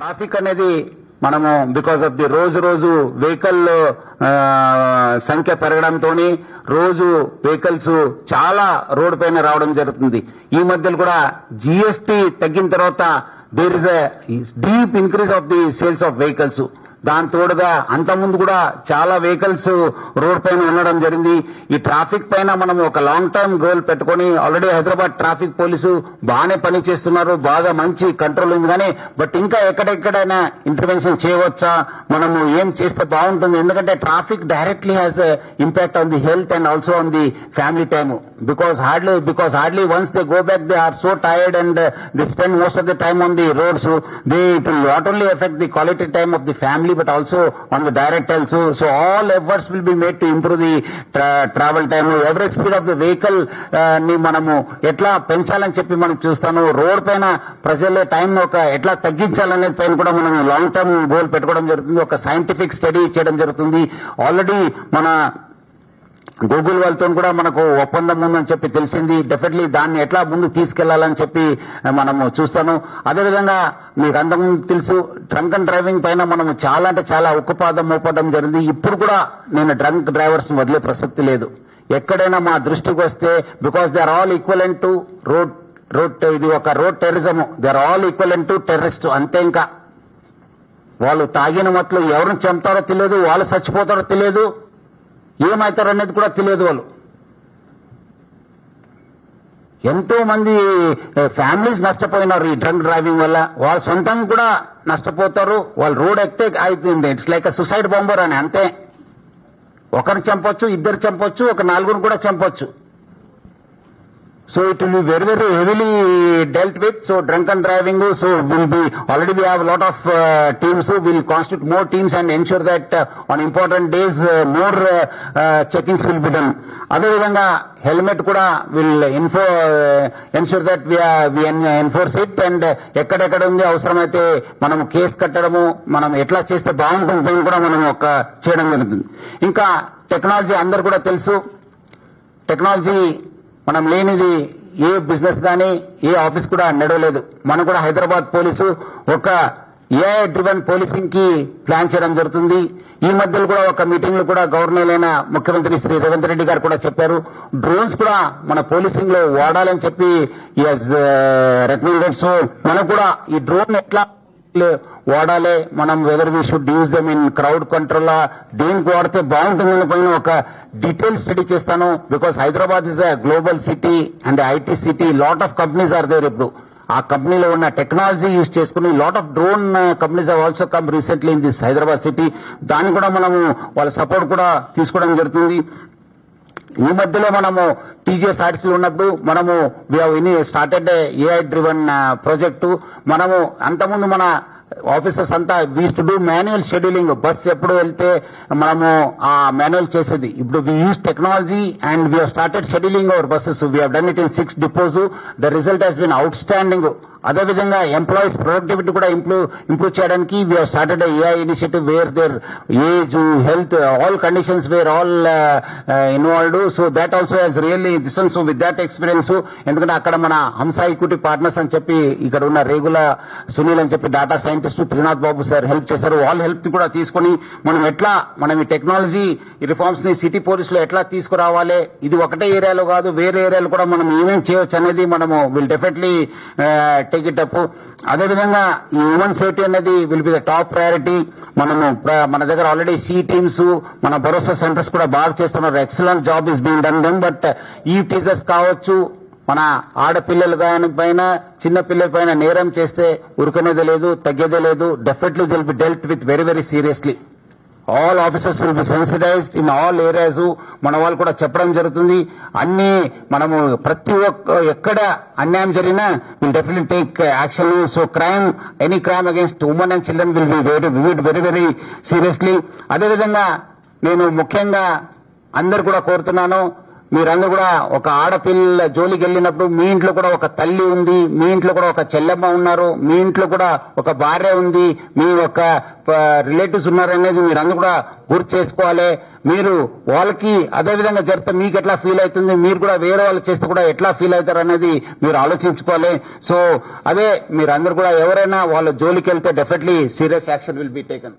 Traffic అనేది మనము because of the రోజు రోజు వెహికల్ సంఖ్య పెరగడంతో రోజు వెహికల్స్ చాలా రోడ్డు పైన రావడం జరుగుతుంది. ఈ మధ్యలో కూడా జిఎస్టి తగ్గిన తర్వాత there is a deep increase of the sales of vehicles దాని తోడుగా అంతకుముందు కూడా చాలా వెహికల్స్ రోడ్ పైన ఉండడం జరిగింది. ఈ ట్రాఫిక్ పైన మనం ఒక లాంగ్ టర్మ్ గోల్ పెట్టుకొని ఆల్రెడీ హైదరాబాద్ ట్రాఫిక్ పోలీసు బాగానే పని చేస్తున్నారు. బాగా మంచి కంట్రోల్ ఉంది కానీ బట్ ఇంకా ఎక్కడెక్కడైనా ఇంటర్వెన్షన్ చేయవచ్చా? మనము ఏం చేస్తే బాగుంటుంది? ఎందుకంటే traffic directly has impact on the health and also on the family time because hardly because hardly once they go back they are so tired and they spend most of the time on the roads they it will not only effect the quality time of the family but also on the direct also. So all efforts will be made to improve the tra- travel time. Average speed of the vehicle uh, ని మనము ఎట్లా పెంచాలని చెప్పి మనం చూస్తాను road పైన ప్రజల time ఒక ఎట్లా తగ్గించాలనే పైన కూడా మనం లాంగ్ టర్మ్ గోల్ పెట్టుకోవడం జరుగుతుంది ఒక సైంటిఫిక్ స్టడీ చేయడం జరుగుతుంది ఆల్రెడీ మన గూగుల్ వాళ్ళతో కూడా మనకు ఒప్పందం ఉందని చెప్పి తెలిసింది. డెఫినెట్లీ దాన్ని ఎట్లా ముందు తీసుకెళ్ళాలని చెప్పి మనము చూస్తాను. అదేవిధంగా మీకు అంతకుముందు తెలుసు డ్రంక్ అండ్ డ్రైవింగ్ పైన మనము చాలా అంటే చాలా ఉక్కుపాదం మోపడం జరిగింది. ఇప్పుడు కూడా నేను డ్రంక్ డ్రైవర్స్ వదిలే ప్రసక్తి లేదు. ఎక్కడైనా మా దృష్టికి వస్తే because they are all equivalent to road road ఇది ఒక road terrorism they are all equivalent to terrorist అంతే ఇంకా. వాళ్ళు తాగిన మట్లు ఎవరిని చంపుతారో తెలియదు వాళ్ళు చచ్చిపోతారో తెలియదు. ఏమవుతారు అనేది కూడా తెలియదు వాళ్ళు. ఎంతో మంది ఫ్యామిలీస్ నష్టపోయినారు ఈ డ్రంక్ డ్రైవింగ్ వల్ల. వాళ్ళ సొంతంగా కూడా నష్టపోతారు. వాళ్ళు రోడ్ ఎక్కితే అవుతుంది ఇట్స్ లైక్ సుసైడ్ బాంబర్ అని అంతే. ఒకరిని చంపొచ్చు ఇద్దరు చంపొచ్చు ఒక నలుగురు కూడా చంపొచ్చు. So it will be very, very heavily dealt with. So drunken driving, so will be, already we have a lot of uh, teams who will constitute more teams and ensure that uh, on important days uh, more uh, uh, checkings will be done. అదేవిధంగా helmet కూడా will info ensure that we enforce it and ఎక్కడెక్కడ ఉంది అవసరమైతే మనం case కట్టడము మనం ఎట్లా చేస్తే బాగుంటుంది దాన్ని కూడా మనం ఒక చేయడం జరుగుతుంది ఇంకా టెక్నాలజీ అందరు కూడా తెలుసు టెక్నాలజీ మనం లేనిది ఏ బిజినెస్ కానీ ఏ ఆఫీస్ కూడా నడవలేదు. మనం కూడా హైదరాబాద్ పోలీసు ఒక ఏఐ డ్రివన్ పోలీసింగ్కి ప్లాన్ చేయడం జరుగుతుంది. ఈ మధ్యలో కూడా ఒక మీటింగ్లో కూడా గవర్నర్ అయిన ముఖ్యమంత్రి శ్రీ రేవంత్ రెడ్డి గారు కూడా చెప్పారు. డ్రోన్స్ కూడా మన పోలీసింగ్లో వాడాలని చెప్పి రికమెండెడ్స్ uh, మనం కూడా ఈ డ్రోన్ ఎట్లా వాడాలి మనం whether we should use them in crowd control దేనికి వాడితే బాగుంటుందని పైన ఒక డీటెయిల్ స్టడీ చేస్తాను. Because Hyderabad is a global city and IT city lot of companies are there ఇప్పుడు. ఆ కంపెనీలో ఉన్న టెక్నాలజీ యూజ్ చేసుకుని lot of drone companies have also come recently in this Hyderabad city దాన్ని కూడా మనము వాళ్ళ సపోర్ట్ కూడా తీసుకోవడం జరుగుతుంది. ఈ మధ్యలో మనము టీజీఎస్ ఆర్టీసీలు ఉన్నప్పుడు మనము విని స్టార్టెడ్ ఏఐ డ్రివన్ ప్రాజెక్టు మనము అంతకుముందు మన ఆఫీసర్స్ అంతా was to do manual scheduling bus ఎప్పుడు వెళ్తే మనము ఆ మాన్యువల్ చేసేది. ఇప్పుడు we use technology and we started scheduling our buses we done it in six depots the result has been outstanding అదేవిధంగా ఎంప్లాయీస్ ప్రొడక్టివిటీ కూడా ఇంప్రూవ్ ఇంప్రూవ్ చేయడానికి we started AI initiative where there age health all conditions where all involved so that also has really this so with that experience ఎందుకంటే అక్కడ మన హంస equity partners అని చెప్పి ఇక్కడ ఉన్న రేగుల సునీల్ అని చెప్పి data scientist Trinath Babu sir help చేశారు. వాళ్ళ హెల్ప్ కూడా తీసుకొని మనం ఎట్లా మనం ఈ టెక్నాలజీ రిఫార్మ్స్ని సిటీ పోలీసులో ఎట్లా తీసుకురావాలి? ఇది ఒకటే ఏరియాలో కాదు వేరే ఏరియాలో కూడా మనం ఏమేం చేయవచ్చు అనేది మనము will definitely take it up అదేవిధంగా ఈ ఉమెన్ సేఫ్టీ అనేది will be the top priority మనము మన దగ్గర ఆల్రెడీ సి టీమ్స్ మన భరోసా సెంటర్స్ కూడా బాగా చేస్తున్నారు. Excellent job is being done done but ఈ టీచర్స్ కావచ్చు మన ఆడపిల్లల పైన చిన్న పిల్లల పైన నేరం చేస్తే ఉరుకునేది లేదు తగ్గేదే లేదు. Definitely will be dealt with very very seriously all officers will be sensitised in all areas మన వాళ్ళు కూడా చెప్పడం జరుగుతుంది. అన్ని మనము ప్రతి ఒక్క ఎక్కడ అన్యాయం జరిగినా will definite take action so crime any crime against women and children will be very very very seriously అదేవిధంగా నేను ముఖ్యంగా అందరు కూడా కోరుతున్నాను. మీరందరూ కూడా ఒక ఆడపిల్ల జోలికి వెళ్ళినప్పుడు మీ ఇంట్లో కూడా ఒక తల్లి ఉంది మీ ఇంట్లో కూడా ఒక చెల్లెమ్మ ఉన్నారు మీ ఇంట్లో కూడా ఒక భార్య ఉంది మీ ఒక రిలేటివ్స్ ఉన్నారు అనేది మీరందరూ కూడా గుర్తు చేసుకోవాలి. మీరు వాళ్ళకి అదే విధంగా జరిపితే మీకు ఎట్లా ఫీల్ అవుతుంది మీరు కూడా వేరే వాళ్ళు చేస్తే కూడా ఎట్లా ఫీల్ అవుతారు అనేది మీరు ఆలోచించుకోవాలి. సో అదే మీరందరూ కూడా ఎవరైనా వాళ్ళ జోలికి వెళ్తే definitely serious action will be taken